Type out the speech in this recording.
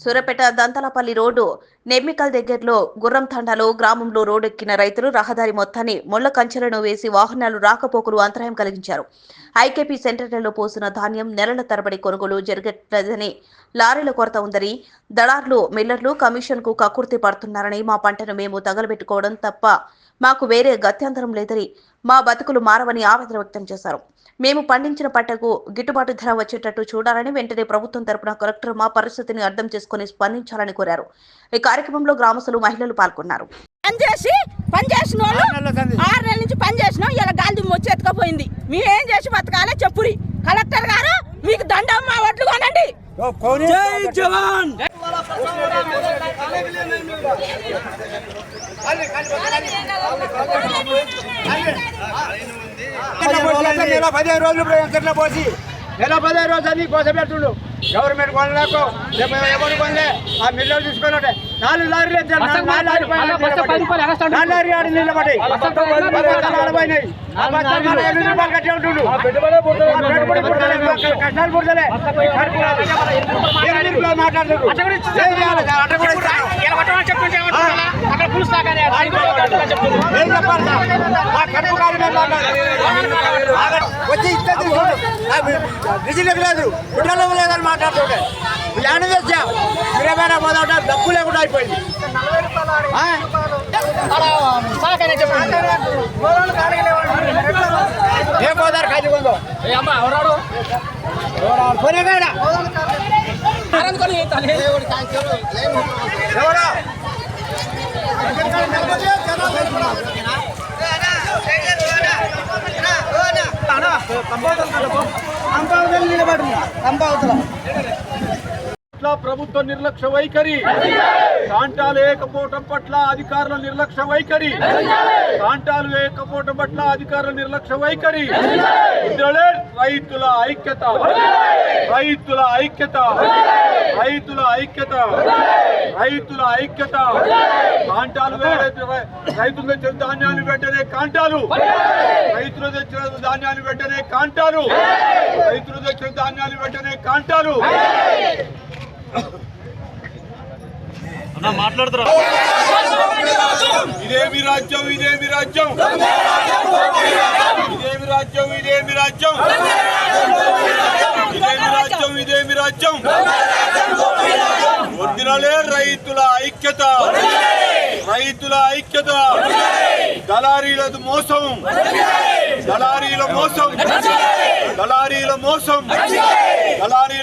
Suryapet Dantalapalli road Nemmikal దగ్గరలో గుర్రం తండాలో గ్రామంలో రోడ్డెక్కిన రైతులు రహదారి మొత్తాన్ని ముళ్ళ కంచెలను వేసి వాహనాలు రాకపోకలు అంతరాయం కలిగించారు. ఐకేపీ సెంటర్లలో పోసిన ధాన్యం నెలల తరబడి కొనుగోలు జరగట్లేదని లారీల కొరత ఉందని దళార్లు మిల్లర్లు కమిషన్కు కకుర్తి పడుతున్నారని మా పంటను మేము తగలబెట్టుకోవడం తప్ప మాకు వేరే గత్యంతరం లేదని మా బతుకులు మారవని ఆవేదన వ్యక్తం చేశారు. మేము పండించిన పంటకు గిట్టుబాటు ధర వచ్చేటట్టు చూడాలని వెంటనే ప్రభుత్వం తరపున కలెక్టర్ మా పరిస్థితిని అర్థం చేసుకుని స్పందించాలని కోరారు. ఈ కార్యక్రమంలో గ్రామస్తులు మహిళలు పాల్గొన్నారు. పని చేసి పని చేసిన వాళ్ళు ఆరు నెలల నుంచి ఇలా గాలి మేమేం చేసి బతకాలే చెప్పురి. కలెక్టర్ గారు మీకు దండం మా ఒట్లు కొనండి. జై జవాన్. నెల పదిహేను రోజులు వెంకట్లో పోసి నెల పదిహేను రోజులు అన్ని కోసం పెడుతుండు గవర్నమెంట్ కొనలేకు ఎవరు కొనలే ఆ మిల్లర్ తీసుకున్నట్టే నాలుగు లారీలు ఎత్తారు. నాలుగు నిలబడ్డాయి. నాలుగు ఆడ. బస్తాలు ఆడపోయినాయి. రూపాయలు కట్టి ఉంటుండు. కష్టాలు పుడతలే. మాట్లాడుతున్నారు. వచ్చి విజిలకు లేదు కుట్రలో లేదని మాట్లాడుతుంటే. ల్యాండ్ చేసా మీరేమైనా పోదాట డబ్బు లేకుండా అయిపోయింది? ఏ పోదారు కాజీ కొందో కొనే కాడ ఎవరా పట్ల ప్రభుత్వ నిర్లక్ష్య వైఖరి. కాంటాలు వేయకపోవటం పట్ల అధికారుల నిర్లక్ష్య వైఖరి. కాంటాలు వేయకపోవటం పట్ల అధికారుల నిర్లక్ష్య వైఖరి. రైతుల ఐక్యత. రైతుల ఐక్యత. రైతుల ఐక్యత. రైతుల ఐక్యత. కాంటాలు రైతులు తెచ్చిన ధాన్యాన్ని వెంటనే కాంటాలు. రైతులు తెచ్చిన ధాన్యాన్ని వెంటనే కాంటాలు. రైతులు తెచ్చిన ధాన్యాన్ని వెంటనే కాంటాలు. ఇదేమి రాజ్యం ఇదేమి రాజ్యం ఇదేమి రాజ్యం ఇదేమి రాజ్యం ఇదేమి రాజ్యం ఇదేమి రాజ్యం వద్దినలే రైతుల ఐక్యత. రైతుల ఐక్యత. దళారీలది మోసం. దళారీల మోసం. దళారీల మోసం. దళారీల